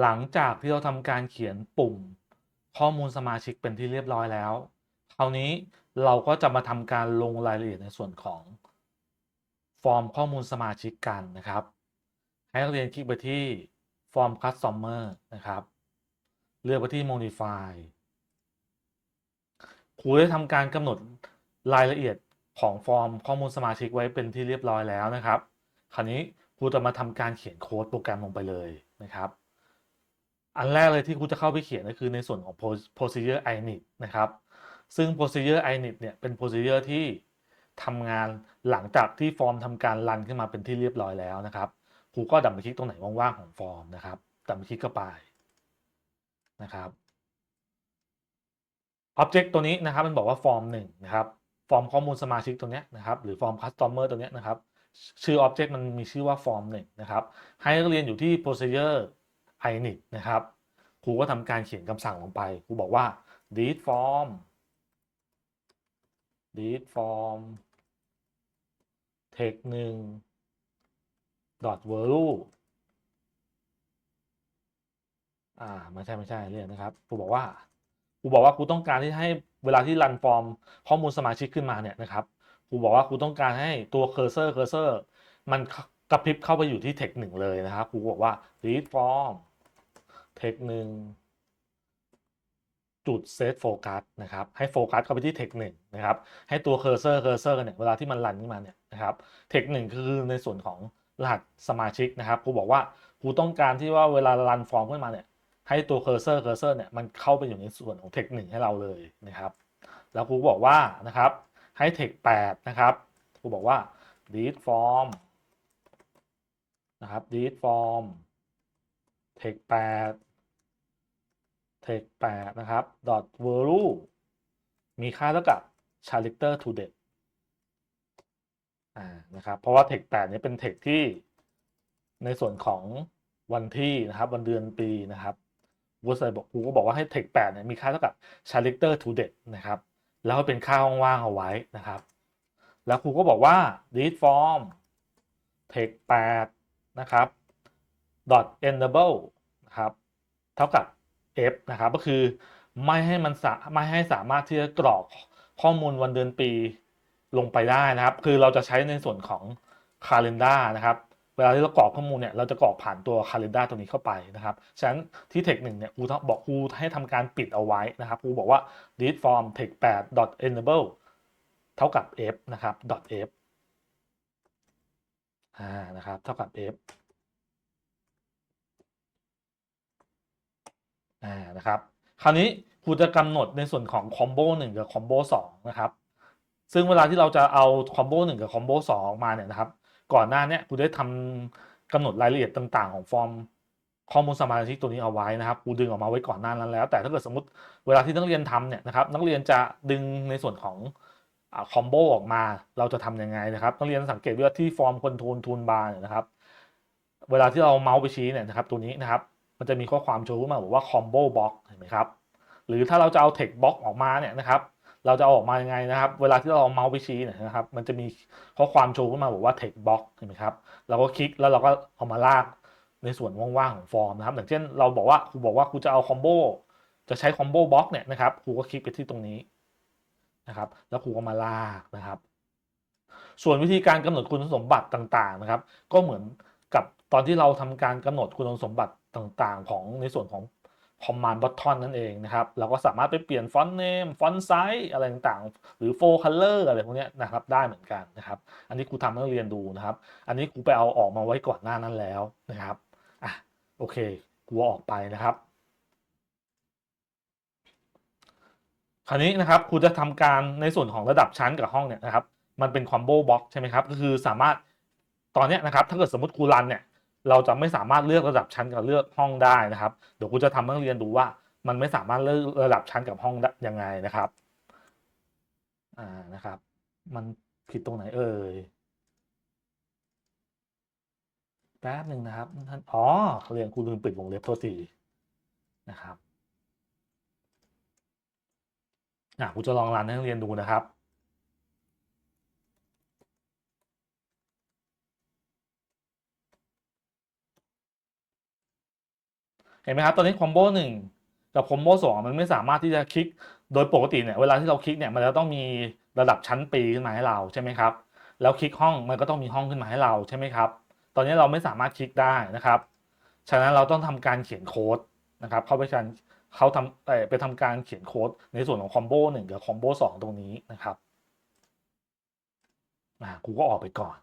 หลังจากที่เราทำการเขียนปุ่มข้อมูลสมาชิกเป็นที่เรียบร้อยแล้ว คราวนี้เราก็จะมาทำการลงรายละเอียดในส่วนของฟอร์มข้อมูลสมาชิกกันนะครับ ให้นักเรียนคลิกไปที่ฟอร์ม Customer นะครับ เลือกไปที่ Modify ครูได้ทำการกำหนดรายละเอียดของฟอร์มข้อมูลสมาชิกไว้เป็นที่เรียบร้อยแล้วนะครับ คราวนี้ครูจะมาทำการเขียนโค้ดโปรแกรมลงไปเลยนะครับ อันแรกเลยที่ครูจะเข้าไปเขียนก็คือในส่วนของ procedure init นะครับ ซึ่ง procedure init เนี่ยเป็น procedure ที่ทำงานหลังจากที่ฟอร์มทำการรันขึ้นมาเป็นที่เรียบร้อยแล้วนะครับครูก็ดับเบิลคลิกตรงไหนว่างๆของฟอร์มนะครับดับเบิลคลิกเข้าไปนะครับ Object ตัวนี้นะครับมันบอกว่าฟอร์มหนึ่งนะครับฟอร์มข้อมูลสมาชิกตัวเนี้ยนะครับหรือฟอร์ม customer ตัวเนี้ยนะครับชื่อ Object มันมีชื่อว่าฟอร์มหนึ่งนะครับให้นักเรียนอยู่ที่ procedure init นะครับครูก็ทำการเขียนคำสั่งลงไปครูบอกว่า delete form delete form text หนึ่ง dot value อ่าไม่ใช่ไม่ใช่เรียกนะครับครูบอกว่าครูบอกว่าครูต้องการที่ให้เวลาที่รันฟอร์มข้อมูลสมาชิกขึ้นมาเนี่ยนะครับครูบอกว่าครูต้องการให้ตัวเคอร์เซอร์เคอร์เซอร์มันกระพริบเข้าไปอยู่ที่เทคหนึ่งเลยนะครับครูบอกว่า read form เทคหนึ่งจุดเซตโฟกัสนะครับให้โฟกัสเข้าไปที่เทคหนึ่งนะครับให้ตัวเคอร์เซอร์เคอร์เซอร์เนี่ยเวลาที่มันรันขึ้นมาเนี่ยนะครับเทคหนึ่งคือในส่วนของรหัสสมาชิกนะครับครูบอกว่าครูต้องการที่ว่าเวลารันฟอร์มขึ้นมาเนี่ยให้ตัวเคอร์เซอร์เคอร์เซอร์เนี่ยมันเข้าไปอยู่ในส่วนของเทคหนึ่งให้เราเลยนะครับแล้วครูบอกว่านะครับให้เทคแปดนะครับครูบอกว่า delete form นะครับ delete form เทคแปด text 8นะครับ dot value มีค่าเท่ากับ character to date อ่านะครับ เพราะว่า text 8เนี่ยเป็น text ที่ในส่วนของวันที่นะครับ วันเดือนปีนะครับครูใส่บอกครูก็บอกว่าให้ text 8เนี่ยมีค่าเท่ากับ character to date นะครับ แล้วเป็นค่าว่างๆเอาไว้นะครับ แล้วครูก็บอกว่า read form text 8นะครับ dot enable นะครับ เท่ากับ F นะครับก็คือไม่ให้มันไม่ให้สามารถที่จะกรอกข้อมูลวันเดือนปีลงไปได้นะครับ คือเราจะใช้ในส่วนของ Calendar นะครับ เวลาที่เรากรอกข้อมูลเนี่ยเราจะกรอกผ่านตัว Calendar ตัวนี้เข้าไปนะครับ ฉะนั้นที่เทคหนึ่งเนี่ยครูบอกครูให้ทำการปิดเอาไว้นะครับครูบอกว่า delete form text 8 dot enable เท่ากับ f นะครับ dot f อ่านะครับ เท่ากับ f อ่านะครับ คราวนี้ครูจะกำหนดในส่วนของคอมโบหนึ่งกับคอมโบสองนะครับ ซึ่งเวลาที่เราจะเอาคอมโบหนึ่งกับคอมโบสองมาเนี่ยนะครับ ก่อนหน้านี้ครูได้ทำกำหนดรายละเอียดต่าง ๆ ของฟอร์มข้อมูลสมาชิกตัวนี้เอาไว้นะครับครูดึงออกมาไว้ก่อนหน้านั้นแล้ว แต่ถ้าเกิดสมมติเวลาที่นักเรียนทำเนี่ยนะครับ นักเรียนจะดึงในส่วนของคอมโบออกมาเราจะทำยังไงนะครับนักเรียนสังเกตว่าที่ฟอร์มคอนโทรลทูลบาร์เนี่ยนะครับ เวลาที่เราเมาส์ไปชี้เนี่ยนะครับตัวนี้นะครับ มันจะมีข้อความโชว์ขึ้นมาบอกว่า combo box เห็นไหมครับ หรือถ้าเราจะเอา text box ออกมาเนี่ยนะครับเราจะออกมายังไงนะครับ เวลาที่เราเอาเมาส์ไปชี้เนี่ยนะครับ มันจะมีข้อความโชว์ขึ้นมาบอกว่า text box เห็นไหมครับ เราก็คลิกแล้วเราก็เอามาลากในส่วนว่างๆของฟอร์มนะครับ อย่างเช่นเราบอกว่าครูบอกว่าครูจะเอา combo จะใช้ combo box เนี่ยนะครับครูก็คลิกไปที่ตรงนี้นะครับ แล้วครูก็มาลากนะครับ ส่วนวิธีการกำหนดคุณสมบัติต่างๆนะครับ ก็เหมือน ตอนที่เราทำการกำหนดคุณสมบัติต่างๆ ของในส่วนของ command button นั่นเองนะครับ เราก็สามารถไปเปลี่ยน font name font size อะไรต่างๆ หรือ full color อร์อะไรพวกนี้นะครับได้เหมือนกันนะครับ อันนี้ครูทำให้เรียนดูนะครับ อันนี้ครูไปเอาออกมาไว้ก่อนหน้านั้นแล้วนะครับอะโอเคครูออกไปนะครับ คราวนี้นะครับครูจะทำการในส่วนของระดับชั้นกับห้องเนี่ยนะครับ มันเป็น combo box ใช่ไหมครับ ก็คือสามารถตอนนี้นะครับ ถ้าเกิดสมมติครูรันเนี่ย เราจะไม่สามารถเลือกระดับชั้นกับเลือกห้องได้นะครับ เดี๋ยวครูจะทำให้นักเรียนดูว่า มันไม่สามารถเลือกระดับชั้นกับห้องยังไงนะครับ อ่านะครับ มันผิดตรงไหนเอ่ยแป๊บหนึ่งนะครับท่านอ๋อเรียนครูลืมปิดวงเล็บโทษทีนะครับอะครูจะลองรันให้นักเรียนดูนะครับ เห็นไหมครับตอนนี้คอมโบหนึ่งกับคอมโบสองมันไม่สามารถที่จะคลิกโดยปกติเนี่ยเวลาที่เราคลิกเนี่ยมันจะต้องมีระดับชั้นปีขึ้นมาให้เราใช่ไหมครับแล้วคลิกห้องมันก็ต้องมีห้องขึ้นมาให้เราใช่ไหมครับ ตอนนี้เราไม่สามารถคลิกได้นะครับ ฉะนั้นเราต้องทำการเขียนโค้ดนะครับเข้าไปการเขาทำไปทำการเขียนโค้ดในส่วนของคอมโบหนึ่งกับคอมโบสองตรงนี้นะครับอ่ากูก็ออกไปก่อน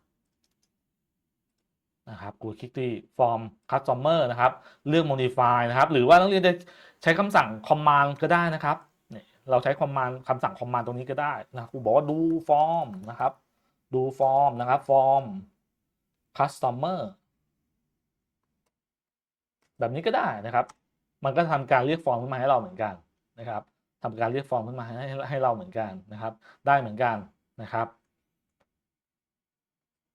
นะครับกูคลิกที่ form customer นะครับ เลือก modify นะครับ หรือว่านักเรียนจะใช้คำสั่ง command ก็ได้นะครับเนี่ยเราใช้ command คำสั่ง command ตรงนี้ก็ได้นะครูบอกว่าดู form นะครับ ดู form นะครับ form customer แบบนี้ก็ได้นะครับ มันก็ทำการเรียกฟอร์มขึ้นมาให้เราเหมือนกันนะครับทำการเรียกฟอร์มขึ้นมาให้ให้เราเหมือนกันนะครับ ได้เหมือนกันนะครับ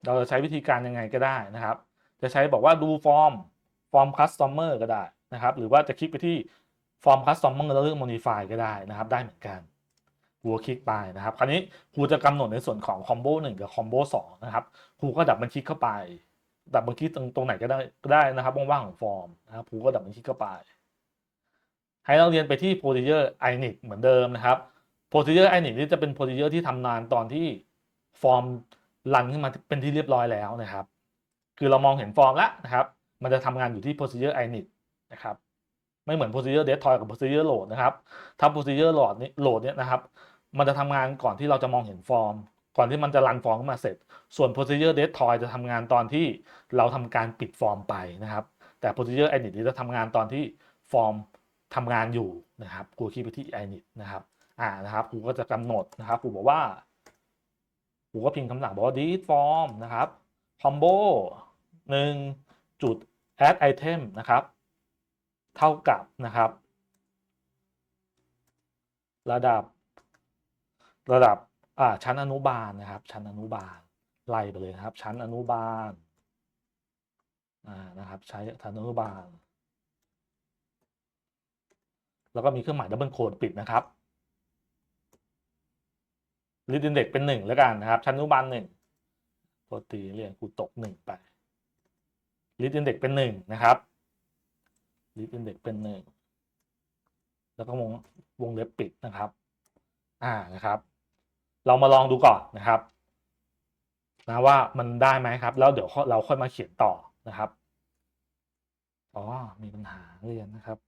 เราจะใช้วิธีการยังไงก็ได้นะครับ จะใช้บอกว่าดูฟอร์มฟอร์มคัสตอมเมอร์ก็ได้นะครับ หรือว่าจะคลิกไปที่ฟอร์มคัสตอมเมอร์แล้วเลือก modify ก็ได้นะครับ ได้เหมือนกันครูคลิกไปนะครับคราวนี้ครูจะกำหนดในส่วนของคอมโบหนึ่งกับคอมโบสองนะครับครูก็ดับมันคลิกเข้าไป ดับมันคลิกตรงตรงไหนก็ได้ก็ได้นะครับว่างๆของฟอร์มนะครับครูก็ดับมันคลิกเข้าไป ให้เราเรียนไปที่ procedure init เหมือนเดิมนะครับ procedure init นี่จะเป็น procedure ที่ทำงานตอนที่ฟอร์ม รันขึ้นมาเป็นที่เรียบร้อยแล้วนะครับ คือเรามองเห็นฟอร์มแล้วนะครับ มันจะทำงานอยู่ที่ procedure init นะครับ ไม่เหมือน procedure deploy กับ procedure load นะครับ ถ้า procedure load นี่ load เนี่ยนะครับ มันจะทำงานก่อนที่เราจะมองเห็นฟอร์ม ก่อนที่มันจะรันฟอร์มขึ้นมาเสร็จ ส่วน procedure deploy จะทำงานตอนที่เราทำการปิดฟอร์มไปนะครับ แต่ procedure init จะทำงานตอนที่ฟอร์มทำงานอยู่นะครับกูคลิกไปที่ init นะครับ อ่า นะครับกูก็จะกำหนดนะครับกูบอกว่า กูก็พิมพ์คำสั่งบอกว่า delete form นะครับ combo หนึ่งจุด add item นะครับ เท่ากับนะครับ ระดับ ระดับอ่าชั้นอนุบาลนะครับ ชั้นอนุบาลไล่ไปเลยนะครับ ชั้นอนุบาลอ่านะครับ ใช้ชั้นอนุบาล แล้วก็มีเครื่องหมายดับเบิลโคดปิดนะครับ ลิดอินเด็กเป็นหนึ่งแล้วกันนะครับ ชั้นอนุบาลหนึ่งปกติเรียนกูตกหนึ่งไปลิดอินเด็กเป็นหนึ่งนะครับลิดอินเด็กเป็นหนึ่งแล้วก็วงวงเล็บปิดนะครับ อ่านะครับ เรามาลองดูก่อนนะครับนะว่ามันได้ไหมครับ แล้วเดี๋ยวเราค่อยมาเขียนต่อนะครับอ๋อมีปัญหาเรียนนะครับ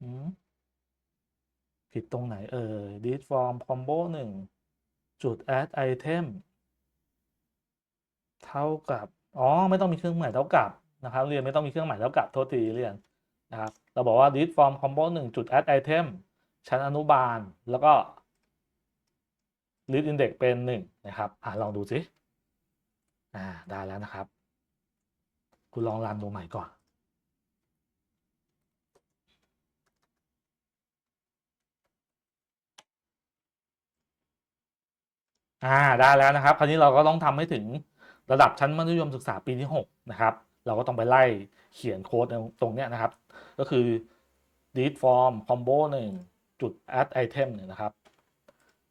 อืม ผิดตรงไหนเอ่ย delete form combo หนึ่งจุด add item เท่ากับ อ๋อ ไม่ต้องมีเครื่องหมายเท่ากับนะครับ เรียนไม่ต้องมีเครื่องหมายเท่ากับโทษทีเรียนนะครับ เราบอกว่า delete form combo หนึ่งจุด add item ชั้นอนุบาลแล้วก็ list index เป็นหนึ่งนะครับ อ่าลองดูสิอ่า ได้แล้วนะครับ คุณลองรันดูใหม่ก่อน อ่าได้แล้วนะครับ คราวนี้เราก็ต้องทำให้ถึงระดับชั้นมัธยมศึกษาปีที่6นะครับ เราก็ต้องไปไล่เขียนโค้ดตรงเนี้ยนะครับ ก็คือ delete form combo 1จุด add item เนี่ยนะครับ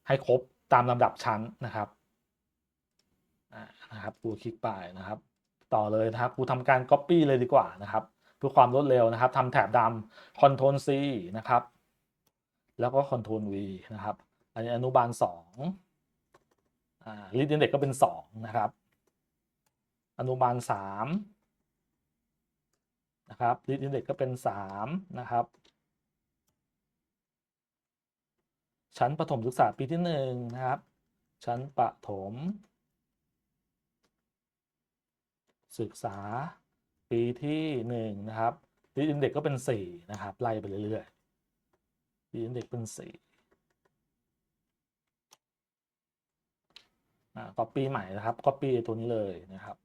ให้ครบตามลำดับชั้นนะครับอ่านะครับกูคลิกไปนะครับ ต่อเลยนะครับกูทำการ copy เลยดีกว่านะครับ เพื่อความรวดเร็วนะครับทำแถบดำ Ctrl C นะครับ แล้วก็ Ctrl V นะครับ อันนี้อนุบาล2อ่า ลิทอินเด็กก็เป็น 2 นะครับ อนุบาล3นะครับลิทอินเด็กก็เป็น 3 นะครับ ชั้นประถมศึกษาปีที่ 1 นะครับ ชั้นประถม ศึกษาปีที่ 1 นะครับลิทอินเด็กก็เป็น 4 นะครับ ไล่ไปเรื่อยๆลิทอินเด็กเป็น 4 copy ใหม่นะครับ copy ตัวนี้เลยนะครับ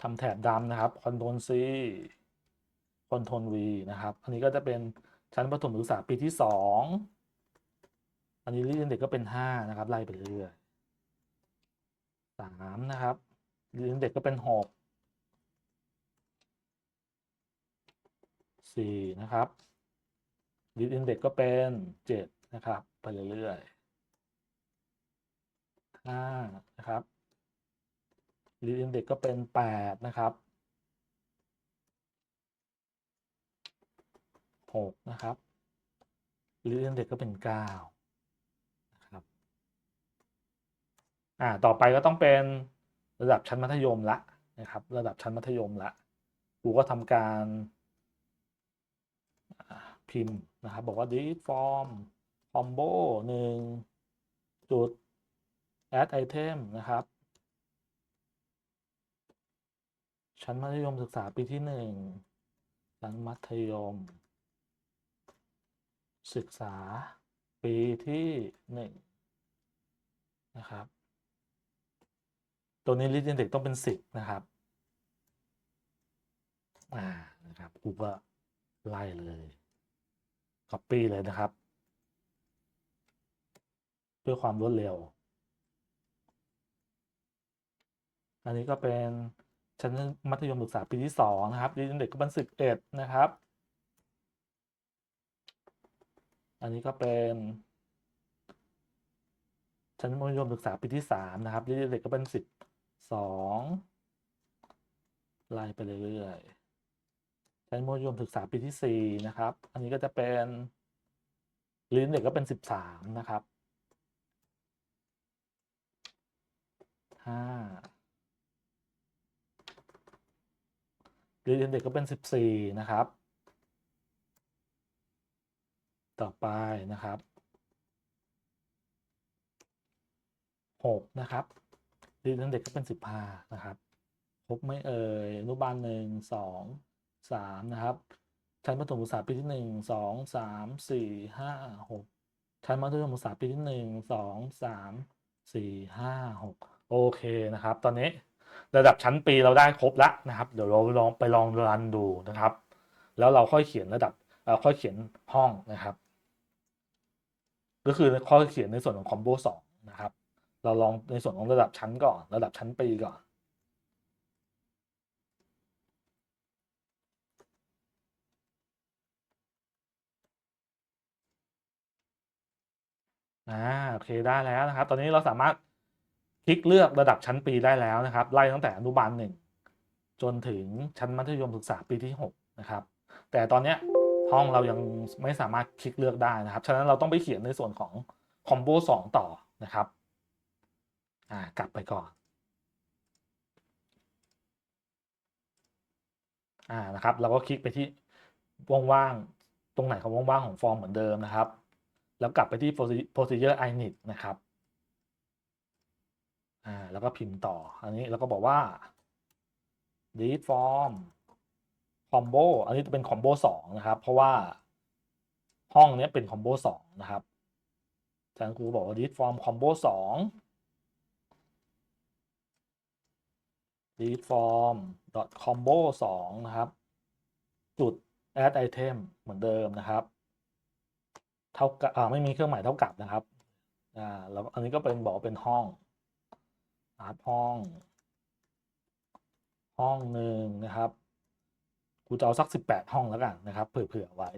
ทำแถบดำนะครับ Ctrl C Ctrl V นะครับ อันนี้ก็จะเป็นชั้นประถมศึกษาปีที่สองอันนี้เรียนเด็กก็เป็นห้านะครับ ไล่ไปเรื่อยสามนะครับเรียนเด็กก็เป็นหกสี่นะครับรีดอินเด็กก็เป็นเจ็ด นะครับ ไปเรื่อยๆห้านะครับรีอินเด็กก็เป็นแปดนะครับหกนะครับรีอินเด็กก็เป็นเก้านะครับอ่าต่อไปก็ต้องเป็นระดับชั้นมัธยมละนะครับ ระดับชั้นมัธยมละครูก็ทำการพิมพ์นะครับ บอกว่า delete form combo หนึ่งจุด add item นะครับ ชั้นมัธยมศึกษาปีที่หนึ่งชั้นมัธยม ศึกษาปีที่หนึ่งนะครับ ตัวนี้ read index ต้องเป็นสิบนะครับอ่านะครับครูก็ไล่เลย copy เลยนะครับ เพื่อความรวดเร็ว อันนี้ก็เป็นชั้นมัธยมศึกษาปีที่สองนะครับ read index ก็เป็นสิบเอ็ดนะครับ อันนี้ก็เป็นชั้นมัธยมศึกษาปีที่สามนะครับ read index ก็เป็นสิบสองไล่ไปเรื่อยๆชั้นมัธยมศึกษาปีที่สี่นะครับ อันนี้ก็จะเป็นลิ้นเด็กก็เป็นสิบสามนะครับ ห้าลิ้นเด็กก็เป็นสิบสี่นะครับ ต่อไปนะครับหกนะครับลิ้นเด็กก็เป็นสิบห้านะครับครบไม่เอ่ยอนุบาลหนึ่งสองสามนะครับ ชั้นประถมศึกษาปีที่หนึ่งสองสามสี่ห้าหกชั้นมัธยมศึกษาปีที่หนึ่งสองสามสี่ห้าหก โอเคนะครับ ตอนนี้ระดับชั้นปีเราได้ครบแล้วนะครับ เดี๋ยวเราลองไปลองรันดูนะครับ แล้วเราค่อยเขียนระดับเอ่อค่อยเขียนห้องนะครับ ก็คือค่อยเขียนในส่วนของคอมโบสองนะครับ เราลองในส่วนของระดับชั้นก่อน ระดับชั้นปีก่อนอ่าโอเคได้แล้วนะครับ ตอนนี้เราสามารถ คลิกเลือกระดับชั้นปีได้แล้วนะครับ ไล่ตั้งแต่อนุบาลหนึ่งจนถึงชั้นมัธยมศึกษาปีที่หกนะครับแต่ตอนเนี้ยห้องเรายังไม่สามารถคลิกเลือกได้นะครับ ฉะนั้นเราต้องไปเขียนในส่วนของคอมโบสองต่อนะครับอ่ากลับไปก่อนอ่านะครับเราก็คลิกไปที่ว่างๆตรงไหนของว่างๆของฟอร์มเหมือนเดิมนะครับ แล้วกลับไปที่ proce- procedure init นะครับ อ่าแล้วก็พิมพ์ต่อ อันนี้แล้วก็บอกว่า delete form combo อันนี้จะเป็น combo สองนะครับ เพราะว่าห้องนี้เป็น combo สองนะครับอาจารย์ครูบอกว่า delete form combo สอง delete form dot combo สองนะครับ จุด add item เหมือนเดิมนะครับ เท่ากับอ่าไม่มีเครื่องหมายเท่ากับนะครับอ่าแล้วอันนี้ก็เป็นบอกเป็นห้อง นะครับห้อง ห้องหนึ่งนะครับ กูจะเอาสักสิบแปดห้องแล้วกันนะครับ เผื่อๆไว้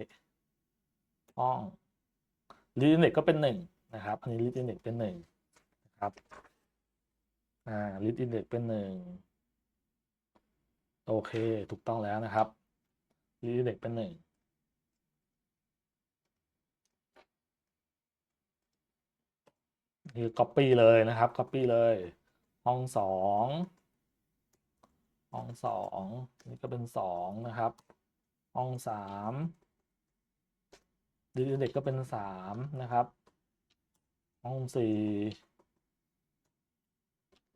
ห้องรีดเน็ตก็เป็นหนึ่งนะครับอันนี้รีดเน็ตเป็นหนึ่งนะครับอ่ารีดอินเด็กเป็นหนึ่งโอเค ถูกต้องแล้วนะครับรีดอินเด็กเป็นหนึ่งนี่ copy เลยนะครับ copy เลย ห้องสองห้องสองนี่ก็เป็นสองนะครับ ห้องสามรีดอินเด็กก็เป็นสามนะครับ ห้องสี่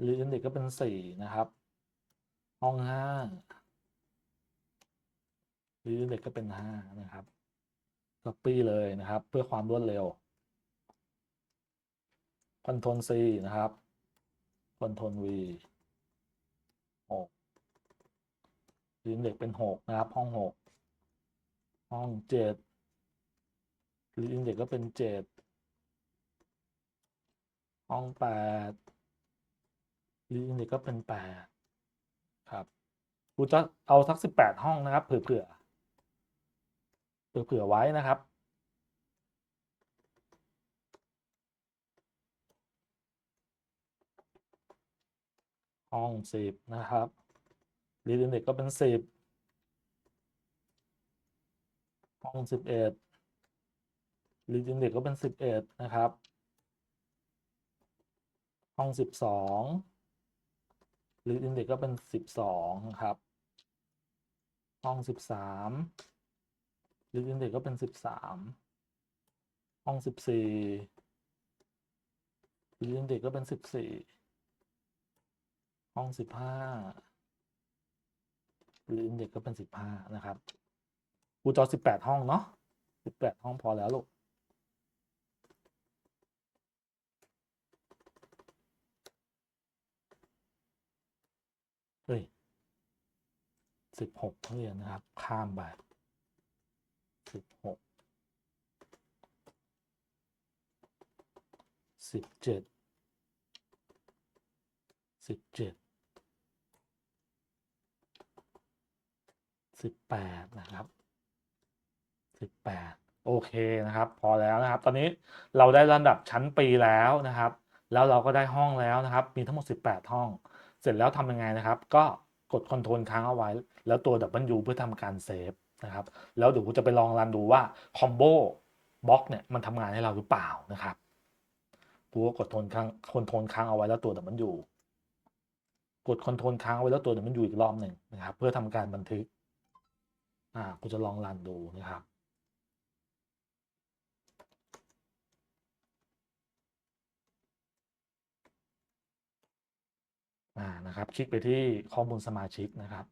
รีดอินเด็กก็เป็นสี่นะครับ ห้องห้ารีดอินเด็กก็เป็นห้านะครับ copy เลยนะครับ เพื่อความรวดเร็วคอนโทรล C นะครับ คอนโทรล V หกรีดอินเด็กเป็นหกนะครับ ห้องหกห้องเจ็ดรีนเด็กก็เป็นเจ็ดห้องแปดรีนเด็กก็เป็นแปดครับกูจะเอาสักสิบแปดห้องนะครับ เผื่อเผื่อเผื่อไว้นะครับ ห้องสิบนะครับรีดอินเด็กก็เป็นสิบห้องสิบเอ็ดรีดอินเด็กก็เป็นสิบเอ็ดนะครับ ห้องสิบสองรีดอินเด็กก็เป็นสิบสองครับ ห้องสิบสามรีดอินเด็กก็เป็นสิบสามห้องสิบสี่รีดอินเด็กก็เป็นสิบสี่ ห้องสิบห้าหรืออินเด็กก็เป็นสิบห้านะครับกูจอสิบแปดห้องเนาะสิบแปดห้องพอแล้วลูกเฮ้ยสิบหกนักเรียนนะครับ ข้ามไปสิบหกสิบเจ็ด สิบเจ็ดสิบแปดนะครับสิบแปดโอเคนะครับ พอแล้วนะครับ ตอนนี้เราได้ระดับชั้นปีแล้วนะครับ แล้วเราก็ได้ห้องแล้วนะครับ มีทั้งหมด 18 ห้อง เสร็จแล้วทำยังไงนะครับ ก็กดคอนโทรลค้างเอาไว้ แล้วตัว W เพื่อทำการเซฟนะครับ แล้วเดี๋ยวจะไปลองรันดูว่าคอมโบบล็อกเนี่ยมันทำงานให้เราหรือเปล่านะครับกูก็กดโทนค้างคอนโทรลค้างเอาไว้แล้วตัว W กดคอนโทรลค้างไว้แล้วตัว W อีกรอบหนึ่งนะครับ เพื่อทำการบันทึก อ่ากูจะลองรันดูนะครับอ่านะครับ คลิกไปที่ข้อมูลสมาชิกนะครับ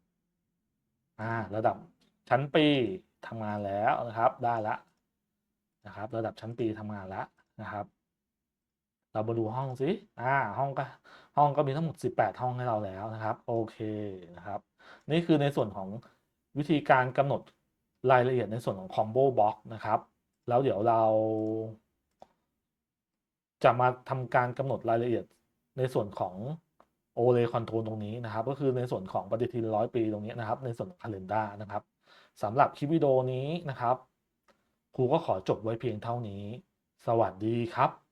อ่า ระดับชั้นปีทำงานแล้วนะครับ ได้ละนะครับ ระดับชั้นปีทำงานแล้วนะครับ เรามาดูห้องสิอ่าห้องก็ห้องก็มีทั้งหมด 18 ห้องให้เราแล้วนะครับ โอเคนะครับ นี่คือในส่วนของวิธีการกำหนดรายละเอียดในส่วนของ combo box นะครับ แล้วเดี๋ยวเรา จะมาทำการกำหนดรายละเอียดในส่วนของ o l e control ตรงนี้นะครับ ก็คือในส่วนของปฏิทินร้อยปีตรงนี้นะครับ ในส่วนของ calendar นะครับสำหรับคลิปวิดีโอนี้นะครับ ครูก็ขอจบไว้เพียงเท่านี้ สวัสดีครับ